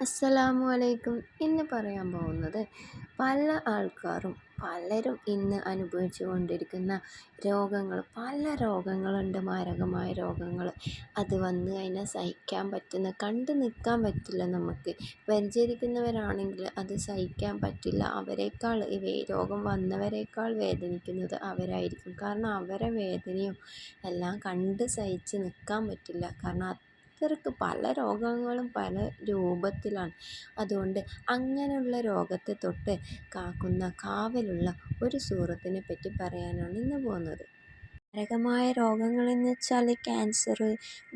അസ്സലാമു അലൈക്കും. ഇന്ന് പറയാൻ പോകുന്നത് പല ആൾക്കാരും പലരും ഇന്ന് അനുഭവിച്ചു കൊണ്ടിരിക്കുന്ന രോഗങ്ങൾ പല രോഗങ്ങളുണ്ട് മാരകമായ രോഗങ്ങൾ. അത് വന്ന് കഴിഞ്ഞാൽ സഹിക്കാൻ പറ്റുന്ന കണ്ടു നിൽക്കാൻ പറ്റില്ല നമുക്ക്. പരിചരിക്കുന്നവരാണെങ്കിൽ അത് സഹിക്കാൻ പറ്റില്ല. അവരെക്കാൾ ഈ രോഗം വന്നവരെക്കാൾ വേദനിക്കുന്നത് അവരായിരിക്കും. കാരണം അവരെ വേദനയും എല്ലാം കണ്ട് സഹിച്ച് നിൽക്കാൻ പറ്റില്ല. കാരണം അത്രയ്ക്ക് പല രോഗങ്ങളും പല രൂപത്തിലാണ്. അതുകൊണ്ട് അങ്ങനെയുള്ള രോഗത്തെ തൊട്ട് കാക്കുന്ന കാവലുള്ള ഒരു സൂറത്തിനെ പറ്റി പറയാനാണ് ഇന്ന് പോകുന്നത്. മാരകമായ രോഗങ്ങളെന്ന് വെച്ചാൽ ക്യാൻസർ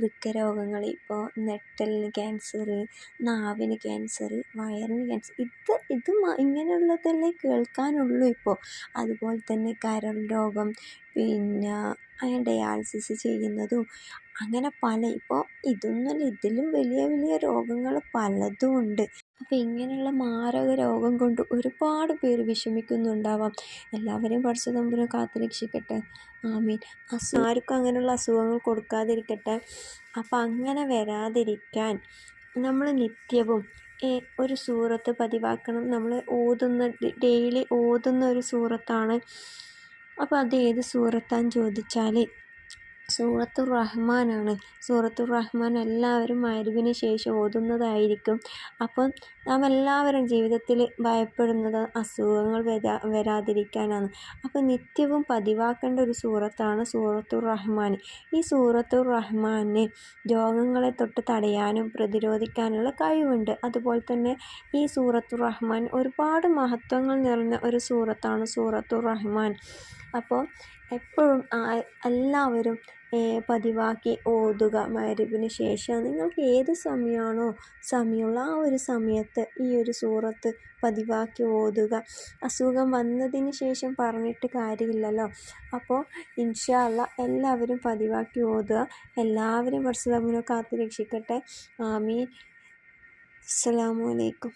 വൃക്കരോഗങ്ങൾ ഇപ്പോൾ നെട്ടലിന് ക്യാൻസർ നാവിന് ക്യാൻസർ വയറിന് ക്യാൻസർ ഇത് ഇത് ഇങ്ങനെയുള്ളതല്ലേ കേൾക്കാനുള്ളൂ ഇപ്പോൾ. അതുപോലെ തന്നെ കരൾ രോഗം പിന്നെ ഡയാലിസിസ് ചെയ്യുന്നതും അങ്ങനെ പല ഇപ്പോൾ ഇതൊന്നുമല്ല ഇതിലും വലിയ വലിയ രോഗങ്ങൾ പലതും ഉണ്ട്. അപ്പോൾ ഇങ്ങനെയുള്ള മാരക രോഗം കൊണ്ട് ഒരുപാട് പേര് വിഷമിക്കുന്നുണ്ടാവാം. എല്ലാവരെയും പഠിച്ച തമ്പുരാൻ കാത്തു രക്ഷിക്കട്ടെ ആമീൻ. അസു ആർക്കും അങ്ങനെയുള്ള അസുഖങ്ങൾ കൊടുക്കാതിരിക്കട്ടെ. അപ്പം അങ്ങനെ വരാതിരിക്കാൻ നമ്മൾ നിത്യവും ഒരു സൂറത്ത് പതിവാക്കണം. നമ്മൾ ഓതുന്ന ഡെയിലി ഓതുന്ന ഒരു സൂറത്താണ്. അപ്പോൾ അത് ഏത് സൂറത്താന്ന് ചോദിച്ചാൽ സൂറത്തുർ റഹ്മാനാണ്. സൂറത്തുർ റഹ്മാൻ എല്ലാവരും മഗ്‌രിബിന് ശേഷം ഓതുന്നതായിരിക്കും. അപ്പം നാം എല്ലാവരും ജീവിതത്തിൽ ഭയപ്പെടുന്നത് അസുഖങ്ങൾ വരാ വരാതിരിക്കാനാണ്. അപ്പം നിത്യവും പതിവാക്കേണ്ട ഒരു സൂറത്താണ് സൂറത്തുർ റഹ്മാൻ. ഈ സൂറത്തുർ റഹ്മാന് രോഗങ്ങളെ തൊട്ട് തടയാനും പ്രതിരോധിക്കാനുള്ള കഴിവുണ്ട്. അതുപോലെ തന്നെ ഈ സൂറത്തുർ റഹ്മാൻ ഒരുപാട് മഹത്വങ്ങൾ നിറഞ്ഞ ഒരു സൂറത്താണ് സൂറത്തുർ റഹ്മാൻ. അപ്പോൾ എപ്പോഴും എല്ലാവരും പതിവാക്കി ഓതുക. മഗ്‌രിബിന് ശേഷം നിങ്ങൾക്ക് ഏത് സമയമാണോ സമയമുള്ള ആ ഒരു സമയത്ത് ഈ ഒരു സൂറത്ത് പതിവാക്കി ഓതുക. അസുഖം വന്നതിന് ശേഷം പറഞ്ഞിട്ട് കാര്യമില്ലല്ലോ. അപ്പോൾ ഇൻഷാല്ല എല്ലാവരും പതിവാക്കി ഓതുക. എല്ലാവരും പഠിച്ച കാത്തു രക്ഷിക്കട്ടെ. ആമീൻ. അസ്സലാമു അലൈക്കും.